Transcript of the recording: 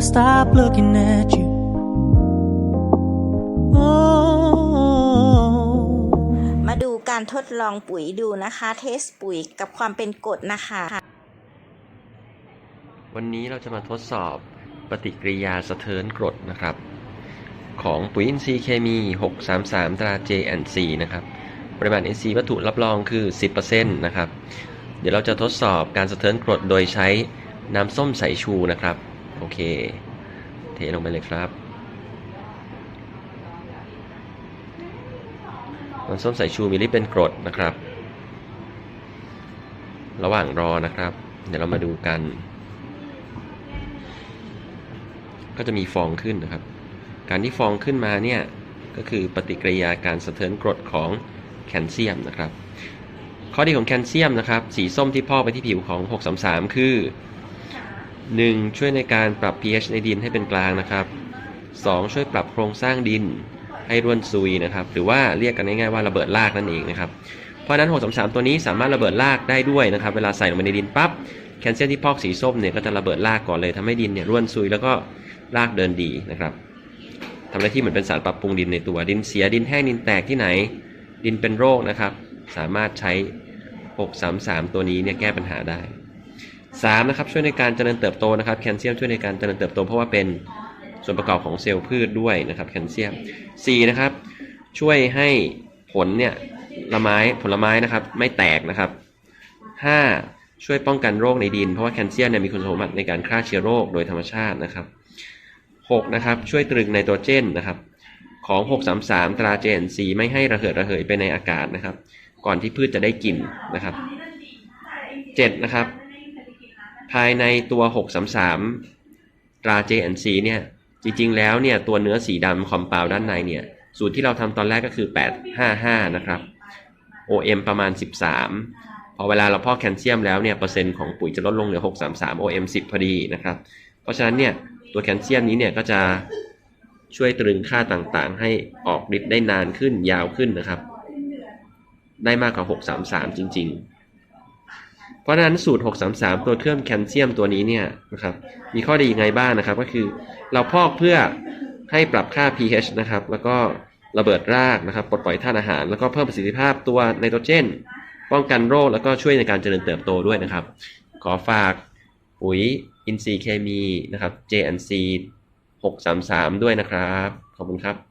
Oh, I'm gonna stop looking at you. Oh. มาดูการทดลองปุ๋ยดูนะคะ เทสปุ๋ยกับความเป็นกรดนะคะ วันนี้เราจะมาทดสอบปฏิกิริยาสะเทินกรดนะครับ ของปุ๋ยอินทรีย์เคมี 633 ตรา J&C นะครับ ปริมาณ NC วัตถุรับรองคือ 10%นะครับ เดี๋ยวเราจะทดสอบการสะเทินกรดโดยใช้น้ำส้มสายชูนะครับ โอเค เทลงไปเลยครับน้ำส้มสายชูมีฤทธิ์เป็นกรดนะครับ ระหว่างรอนะครับ เดี๋ยวเรามาดูกัน ก็จะมีฟองขึ้นนะครับ การที่ฟองขึ้นมาเนี่ยก็คือปฏิกิริยาการสะเทินกรดของแคลเซียมนะครับ ข้อดีของแคลเซียมนะครับ สีส้มที่พอกไปที่ผิวของ 633 คือ 1. ช่วยในการปรับ pH ในดินให้เป็นกลางนะครับ 2. ช่วยปรับโครงสร้างดินให้ร่วนซุยนะครับ หรือว่าเรียกกันง่ายๆว่าระเบิดรากนั่นเองนะครับ เพราะนั้น 633 ตัวนี้สามารถระเบิดรากได้ด้วยนะครับ เวลาใส่ลงไปในดินปั๊บแคลเซียมที่พอกสีส้มเนี่ยก็จะระเบิดรากก่อนเลยทำให้ดินเนี่ยร่วนซุยแล้วก็รากเดินดีนะครับทำหน้าที่เหมือนเป็นสารปรับปรุงดินในตัวดินเสียดินแห้งดินแตกที่ไหน ดินเป็นโรคนะครับ สามารถใช้ 633 ตัวนี้เนี่ยแก้ปัญหาได้ 3นะครับช่วยในการเจริญเติบโตนะครับแคลเซียมช่วยในการเจริญเติบโต เพราะว่าเป็นส่วนประกอบของเซลล์พืชด้วยนะครับแคลเซียม 4 นะครับ ช่วยให้ผลเนี่ยละไม้ผลไม้นะครับไม่แตกนะครับ 5. ช่วยป้องกันโรคในดิน เพราะว่าแคลเซียมเนี่ยมีคุณสมบัติในการฆ่าเชื้อโรคโดยธรรมชาตินะครับ 6. นะครับช่วยตรึงไนโตรเจนนะครับของ 633 ตรา JNC ไม่ให้ระเหิดระเหยไปในอากาศนะครับ ก่อนที่พืชจะได้กินนะครับ 7. นะครับ ภายในตัว 633ตรา JNC เนี่ยจริงๆ แล้วเนี่ยตัวเนื้อสีดำคอมเปลด้านในเนี่ยสูตรที่เราทำตอนแรกก็คือ 855 นะครับ OM ประมาณ 13 พอเวลาเราพอกแคลเซียมแล้วเนี่ยเปอร์เซ็นต์ของปุ๋ยจะลดลงเหลือ 633 OM 10 พอดีนะครับ เพราะฉะนั้นเนี่ยตัวแคลเซียมนี้เนี่ยก็จะช่วยตรึงค่าต่างๆ ให้ออกฤทธิ์ได้นานขึ้นยาวขึ้นนะครับ ได้มากกว่า 633 จริง ๆ เพราะฉะนั้นสูตร 633 ตัวเครื่องแคลเซียมตัวนี้เนี่ยนะครับมีข้อดียังไงบ้างนะครับ ก็คือเราพอกเพื่อให้ปรับค่า pH นะครับ แล้วก็ระเบิดรากนะครับปลดปล่อยธาตุอาหาร แล้วก็เพิ่มประสิทธิภาพตัวไนโตรเจน ป้องกันโรคแล้วก็ช่วยในการเจริญเติบโตด้วยนะครับ ขอฝากปุ๋ยอินทรีย์เคมีนะครับ JNC 633 ด้วยนะครับ ขอบคุณครับ